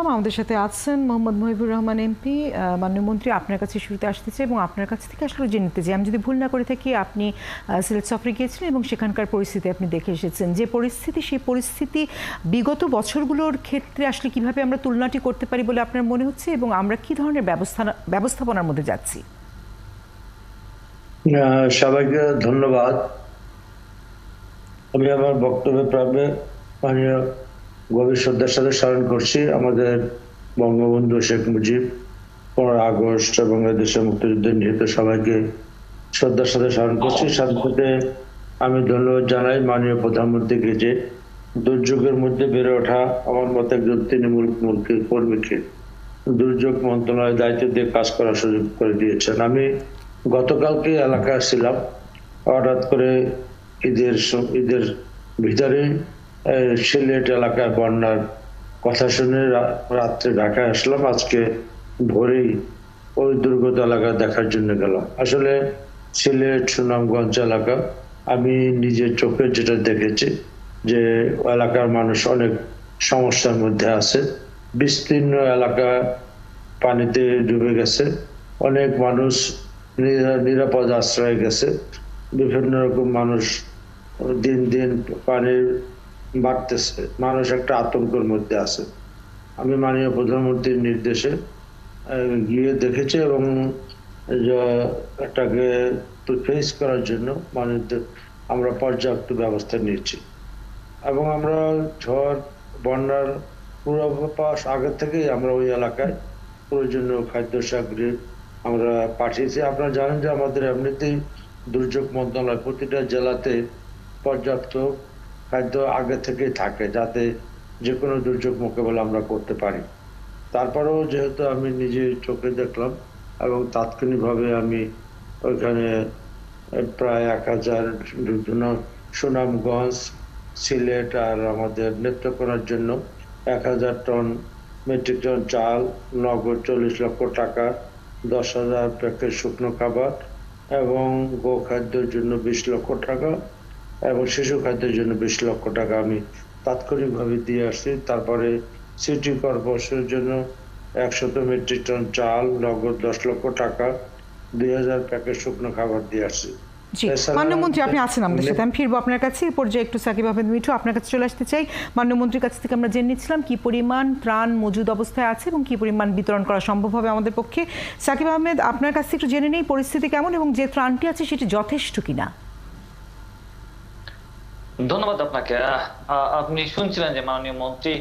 আমাদের সাথে আছেন মোহাম্মদ মহিবুর রহমান এমপি মাননীয় মন্ত্রী আপনার কাছে শুরুতে আসতে চাই এবং আপনার কাছ থেকে আসলে জেনে নিতে চাই। আমি যদি ভুল না করে থাকি, আপনি সিলেট সফরে গিয়েছিলেন এবং সেখানকার পরিস্থিতি আপনি দেখে এসেছেন। যে পরিস্থিতি, সেই পরিস্থিতি বিগত বছরগুলোর ক্ষেত্রে আসলে কীভাবে আমরা তুলনাটি করতে পারি বলে আপনার মনে হচ্ছে এবং আমরা কি ধরনের ব্যবস্থা, ব্যবস্থাপনার মধ্যে যাচ্ছি? সবাইকে ধন্যবাদ। আমি আমার বক্তব্যে প্রাবে মাননীয় গভীর শ্রদ্ধার সাথে স্মরণ করছি। আমাদের বঙ্গবন্ধু শেখ মুজিব পনেরো আগস্ট এবং দেশের মুক্তিযুদ্ধে নিহত সবাইকে শ্রদ্ধার সাথে স্মরণ করছি। সাথে আমি ধন্যবাদ জানাই মাননীয় প্রধানমন্ত্রীকে যে দুর্যোগের মধ্যে বেড়ে ওঠা আমার মতো একজন তৃণমূল মূল- কর্মীকে দুর্যোগ মন্ত্রণালয়ের দায়িত্ব দিয়ে কাজ করার সুযোগ করে দিয়েছেন। আমি গতকালকে এলাকায় ছিলাম। হঠাৎ করে ঈদের ঈদের ভিতরে সিলেট এলাকার বন্যার কথা শুনে রাত্রে ঢাকায় আসলাম। আজকে ভোরেই ওই দুর্গত এলাকা দেখার জন্য গেলাম। আসলে সিলেট, সুনামগঞ্জ এলাকা, আমি নিজের চোখে যেটা দেখেছি যে এলাকার মানুষ অনেক সমস্যার মধ্যে আছে। বিস্তীর্ণ এলাকা পানিতে ডুবে গেছে। অনেক মানুষ নিরা- নিরাপদ আশ্রয় গেছে। বিভিন্ন রকম মানুষ দিন দিন পানির বাড়তেছে। মানুষ একটা আতঙ্কের মধ্যে আছে। আমি মাননীয় প্রধানমন্ত্রীর নির্দেশে গিয়ে দেখেছি এবং এটাকে ফেস করার জন্য মানুষদের আমরা পর্যাপ্ত ব্যবস্থা নিয়েছি। এবং আমরা ঝড়, বন্যার পূর্বাভাস আগে থেকেই আমরা ওই এলাকায় প্রয়োজনীয় খাদ্য সামগ্রী আমরা পাঠিয়েছি। আপনারা জানেন যে আমাদের এমনিতেই দুর্যোগ মন্ত্রণালয় প্রতিটা জেলাতে পর্যাপ্ত খাদ্য আগে থেকেই থাকে যাতে যে কোনো দুর্যোগ মোকাবেলা আমরা করতে পারি। তারপরেও যেহেতু আমি নিজে চোখে দেখলাম এবং তাৎক্ষণিকভাবে আমি ওইখানে প্রায় এক হাজার বিভিন্ন সুনামগঞ্জ, সিলেট আর আমাদের নেত্রকোনার জন্য এক হাজার টন মেট্রিক টন চাল, নগদ চল্লিশ লক্ষ টাকা, দশ হাজার প্যাকেট শুকনো খাবার এবং গো খাদ্যের জন্য বিশ লক্ষ টাকা এবং শিশু খাদ্যের জন্য বিশ লক্ষ টাকা আমি তাৎক্ষণিকভাবে দিয়ে আসছি। তারপরে সিটি কর্পোরেশনের জন্য একশত মেট্রিক টন চাল নগদ দশ লক্ষ টাকা দুই হাজার প্যাকেট শুকনো খাবার দিয়ে আসছি। জি মাননীয় আপনি আছেন আমাদের সাথে। আমি ফিরবো আপনার কাছে। এই পর্যায়ে একটু সাকিব আহমেদ মিঠু আপনার কাছে চলে আসতে চাই। মাননীয় মন্ত্রীর কাছ থেকে আমরা জেনে নিচ্ছিলাম কি পরিমাণ ত্রাণ মজুদ অবস্থায় আছে এবং কি পরিমাণ বিতরণ করা সম্ভব হবে আমাদের পক্ষে। সাকিব আহমেদ আপনার কাছ থেকে একটু জেনে নেই পরিস্থিতি কেমন এবং যে ত্রাণটি আছে সেটি যথেষ্ট কিনা? ধন্যবাদ আপনাকে। আপনি শুনছিলেন যে মাননীয় মন্ত্রী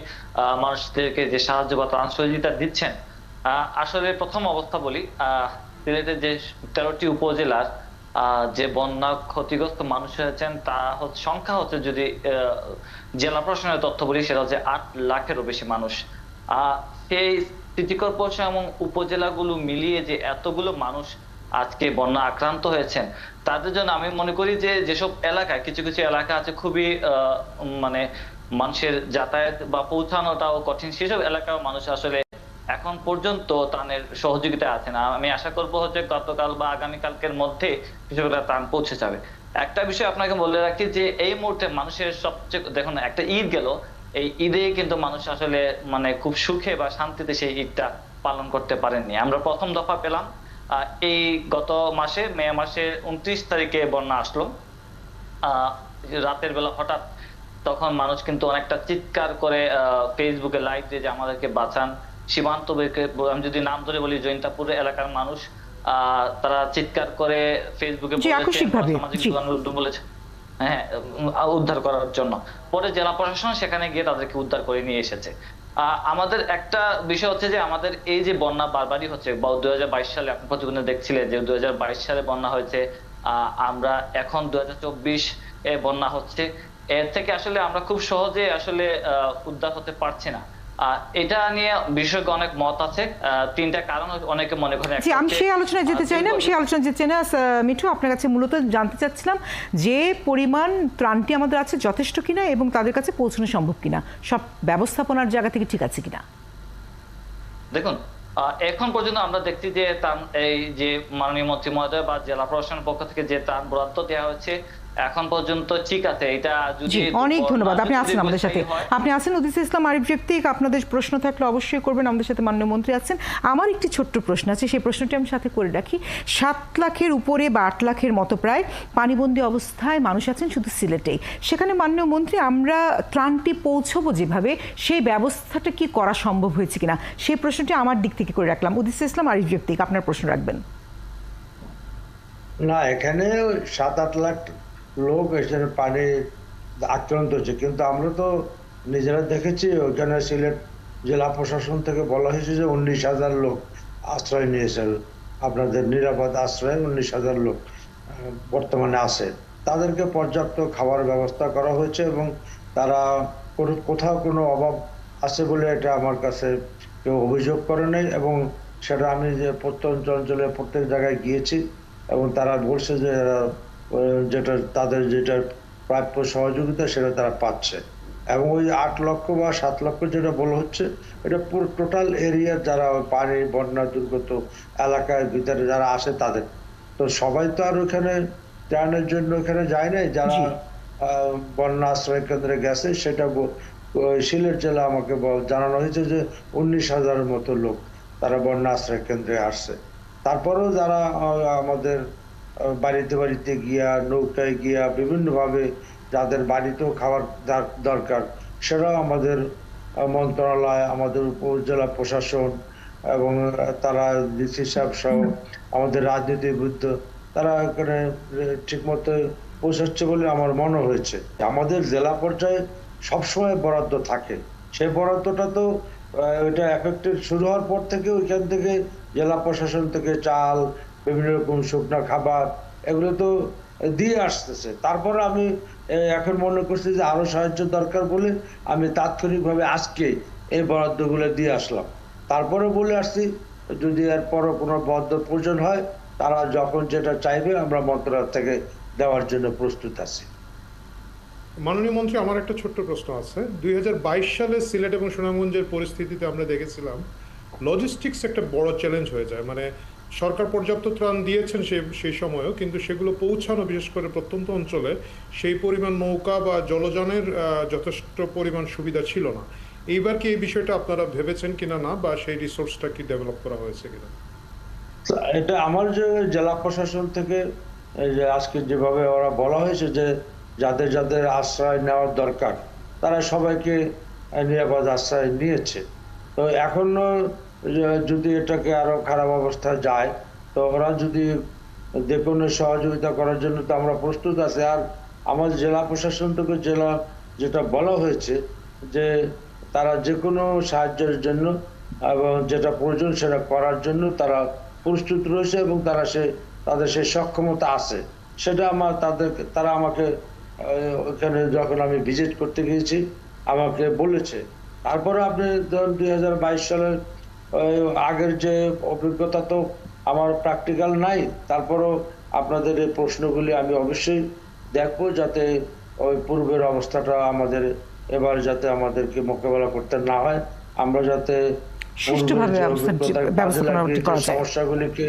মানুষদেরকে যে সাহায্য বা ত্রাণ সহযোগিতা দিচ্ছেন। আসলে প্রথম অবস্থা বলি সিলেটের যে তেরোটি উপজেলার যে বন্যা ক্ষতিগ্রস্ত মানুষ হয়েছেন তা সংখ্যা হচ্ছে যদি জেলা প্রশাসনের তথ্য বলি, সেটা হচ্ছে আট লাখেরও বেশি মানুষ। সেই সিটি কর্পোরেশন এবং উপজেলাগুলো মিলিয়ে যে এতগুলো মানুষ আজকে বন্যা আক্রান্ত হয়েছেন, তাদের জন্য আমি মনে করি যে যেসব এলাকায়, কিছু কিছু এলাকা আছে খুবই মানে মানুষের যাতায়াত বা পৌঁছানোটাও কঠিন, সেসব এলাকার মানুষ আসলে এখন পর্যন্ত ত্রাণের সহযোগিতা আছে না আমি আশা করব হচ্ছে গতকাল বা আগামীকালকের মধ্যে কৃষকরা ত্রাণ পৌঁছে যাবে। একটা বিষয় আপনাকে বলে রাখি যে এই মুহূর্তে মানুষের সবচেয়ে, দেখুন, একটা ঈদ গেল, এই ঈদে কিন্তু মানুষ আসলে মানে খুব সুখে বা শান্তিতে সেই ঈদটা পালন করতে পারেননি। আমরা প্রথম দফা পেলাম এই গত মাসে মে মাসে উনত্রিশ তারিখে বন্যা আসলো। রাতের বেলা হঠাৎ তখন মানুষ কিন্তু অনেকটা চিৎকার করে ফেসবুকে লাইভ দিয়ে যে আমাদেরকে বাঁচান। সীমান্ত আমি যদি নাম ধরে বলি জৈন্তাপুর এলাকার মানুষ আহ, তারা চিৎকার করে ফেসবুকে বলেছে। হ্যাঁ উদ্ধার করার জন্য। পরে জেলা প্রশাসন সেখানে গিয়ে তাদেরকে উদ্ধার করে নিয়ে এসেছে। আমাদের একটা বিষয় হচ্ছে যে আমাদের এই যে বন্যা বারবারই হচ্ছে হাজার বাইশ সালে আপনি প্রতিবেদনে দেখছিলেন যে দু হাজার বাইশ সালে বন্যা হয়েছে আমরা এখন দু হাজার চব্বিশ এ বন্যা হচ্ছে। এর থেকে আসলে আমরা খুব সহজে আসলে উদ্ধার হতে পারছি না। এটা নিয়ে বিশেষজ্ঞ অনেক মত আছে। তিনটা কারণ অনেকে মনে করেন জি আমি সেই আলোচনায় যেতে চাই না। আমি সেই আলোচনায় যেতে চাই না। মিঠু আপনার কাছে মূলত জানতে চাচ্ছিলাম যে পরিমাণ ত্রাণটি আমাদের আছে যথেষ্ট কিনা এবং তাদের কাছে পৌঁছানো সম্ভব কিনা। সব ব্যবস্থাপনার জায়গা থেকে ঠিক আছে কিনা? দেখুন এখন পর্যন্ত আমরা দেখছি যে ত্রাণ এই যে মাননীয় মন্ত্রী মহোদয় বা জেলা প্রশাসনের পক্ষ থেকে যে ত্রাণ বরাদ্দ দেওয়া হয়েছে এখন পর্যন্ত ঠিক আছে এটা যদি অনেক ধন্যবাদ। আপনি আছেন আমাদের সাথে। আপনি আছেন উদিস ইসলাম আরিফ ব্যক্তিক আপনাদের প্রশ্ন থাকলে অবশ্যই করবেন আমাদের সাথে মাননীয় মন্ত্রী আছেন। আমার একটি ছোট্ট প্রশ্ন আছে সেই প্রশ্নটি আমি সাথে করে রাখি। সাত লাখের উপরে বা আট লাখের মতো প্রায় পানিবন্দী অবস্থায় মানুষ আছেন শুধু সিলেটেই সেখানে মাননীয় মন্ত্রী আমরা ত্রাণটি পৌঁছবো যেভাবে সেই ব্যবস্থাটা কি করা সম্ভব হয়েছে কিনা? সেই প্রশ্নটি আমার দিক থেকে করে রাখলাম। উদিস ইসলাম আরিফ ব্যক্তিক আপনার প্রশ্ন রাখবেন। না এখানে সাত আট লাখ লোক এখানে পানি আক্রান্ত হচ্ছে। কিন্তু আমরা তো নিজেরা দেখেছি ওখানে সিলেট জেলা প্রশাসন থেকে বলা হয়েছে যে উনিশ হাজার লোক আশ্রয় নিয়েছেন আপনাদের নিরাপদ আশ্রয়ে উনিশ হাজার লোক বর্তমানে আছে। তাদেরকে পর্যাপ্ত খাবার ব্যবস্থা করা হয়েছে এবং তারা কোথাও কোনো অভাব আছে বলে এটা আমার কাছে কেউ অভিযোগ করে নাই এবং সেটা আমি যে প্রত্যন্ত অঞ্চলে প্রত্যেক জায়গায় গিয়েছি এবং তারা বলছে যে এরা, যেটা তাদের যেটা প্রাপ্য সহযোগিতা সেটা তারা পাচ্ছে। এবং ওই আট লক্ষ বা সাত লক্ষ যেটা বলা হচ্ছে এটা পুরো টোটাল এরিয়ার যারা পানি বন্যা দুর্গত এলাকার ভিতরে যারা আসে তাদের। তো সবাই তো আর ওখানে ত্রাণের জন্য ওখানে যায় নাই যারা বন্যা আশ্রয় কেন্দ্রে গেছে সেটা সিলেট জেলা আমাকে জানানো হয়েছে যে উনিশ হাজারের মতো লোক তারা বন্যা আশ্রয় কেন্দ্রে আসছে। তারপরেও যারা আমাদের বাড়িতে বাড়িতে গিয়া, নৌকায় গিয়া বিভিন্নভাবে যাদের বাড়িতেও খাবার দার- দরকার সেটাও আমাদের মন্ত্রণালয়, আমাদের উপজেলা প্রশাসন এবং তারা ডিসি সাহেব সহ আমাদের রাজনীতিবিদ তারা এখানে ঠিক মতো পৌঁছাচ্ছে বলে আমার মনে হয়েছে। আমাদের জেলা পর্যায়ে সবসময় বরাদ্দ থাকে। সেই বরাদ্দটা তো এটা এফেক্টেড শুরু হওয়ার পর থেকে ওইখান থেকে জেলা প্রশাসন থেকে চাল বিভিন্ন রকম শুকনো খাবার, এগুলো তো দিয়ে আসতেছে। তারপরে আমি এখন মনে করছি যে আরও সাহায্য দরকার বলে আমি তাৎক্ষণিকভাবে আজকে এই বরাদ্দগুলো দিয়ে আসলাম। তারপরে বলে আসছি, যদি এর পরও কোনো বরাদ্দ প্রয়োজন হয়, তারা যখন যেটা চাইবে আমরা মন্ত্রণালয় থেকে দেওয়ার জন্য প্রস্তুত আছি। মাননীয় মন্ত্রী, আমার একটা ছোট্ট প্রশ্ন আছে। দুই হাজার বাইশ সালে সিলেট এবং সুনামগঞ্জের পরিস্থিতিতে আমরা দেখেছিলাম লজিস্টিক্স একটা বড় চ্যালেঞ্জ হয়ে যায়। মানে সরকার পর্যাপ্ত ত্রাণ দিয়েছেন সে, সেই সময়ও, কিন্তু সেগুলো পৌঁছানো, বিশেষ করে প্রত্যন্ত অঞ্চলে, সেই পরিমাণ নৌকা বা জলযানের যথেষ্ট পরিমাণ সুবিধা ছিল না। এইবার কি এই বিষয়টা আপনারা ভেবেছেন কিনা না, বা সেই রিসোর্সটা কি ডেভেলপ করা হয়েছে কিনা? এটা আমার যে জেলা প্রশাসন থেকে আজকে যেভাবে ওরা বলা হয়েছে যে যাদের যাদের আশ্রয় নেওয়ার দরকার, তারা সবাইকে নিরাপদ আশ্রয় নিয়েছে। তো এখনও যদি এটাকে আরও খারাপ অবস্থায় যায়, তো ওরা যদি যে কোনো সহযোগিতা করার জন্য তো আমরা প্রস্তুত আছি। আর আমার জেলা প্রশাসন থেকে জেলা যেটা বলা হয়েছে যে তারা যে কোনো সাহায্যের জন্য এবং যেটা প্রয়োজন সেটা করার জন্য তারা প্রস্তুত রয়েছে এবং তারা সে, তাদের সেই সক্ষমতা আছে। সেটা আমার তাদের, তারা আমাকে ওখানে যখন আমি ভিজিট করতে গিয়েছি, আমাকে বলেছে। তারপরে আপনি ধরুন দুই হাজার বাইশ সালের আগের যে অভিজ্ঞতা তো আমার প্র্যাকটিক্যাল নাই তারপরও আপনাদের এই প্রশ্নগুলি আমি অবশ্যই দেখব যাতে ওই পূর্বের অবস্থাটা আমাদের এবার যাতে আমাদেরকে মোকাবেলা করতে না হয় আমরা যাতে। সমস্যাগুলিকে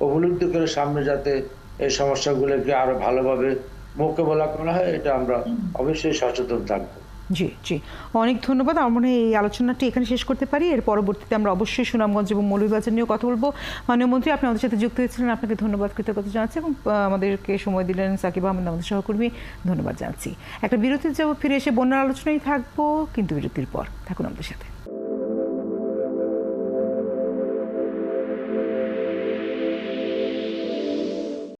উপলব্ধি করে সামনে যাতে এই সমস্যাগুলোকে আরও ভালোভাবে মোকাবেলা করা হয় এটা আমরা অবশ্যই সচেতন থাকব জি জি। অনেক ধন্যবাদ। আমার মনে হয় এই আলোচনাটি এখানে শেষ করতে পারি। এর পরবর্তীতে আমরা অবশ্যই সুনামগঞ্জ এবং মৌলভীবাজার নিয়েও কথা বলব। মাননীয় মন্ত্রী, আপনি আমাদের সাথে যুক্ত হয়েছিলেন। আপনাকে ধন্যবাদ, কৃতজ্ঞতা জানাচ্ছি এবং আমাদেরকে সময় দিলেন সাকিব আহমেদ, আমাদের সহকর্মী। ধন্যবাদ জানাচ্ছি। একটা বিরতির যাব ফিরে এসে বন্যার আলোচনায় থাকব, কিন্তু বিরতির পর থাকুন আমাদের সাথে।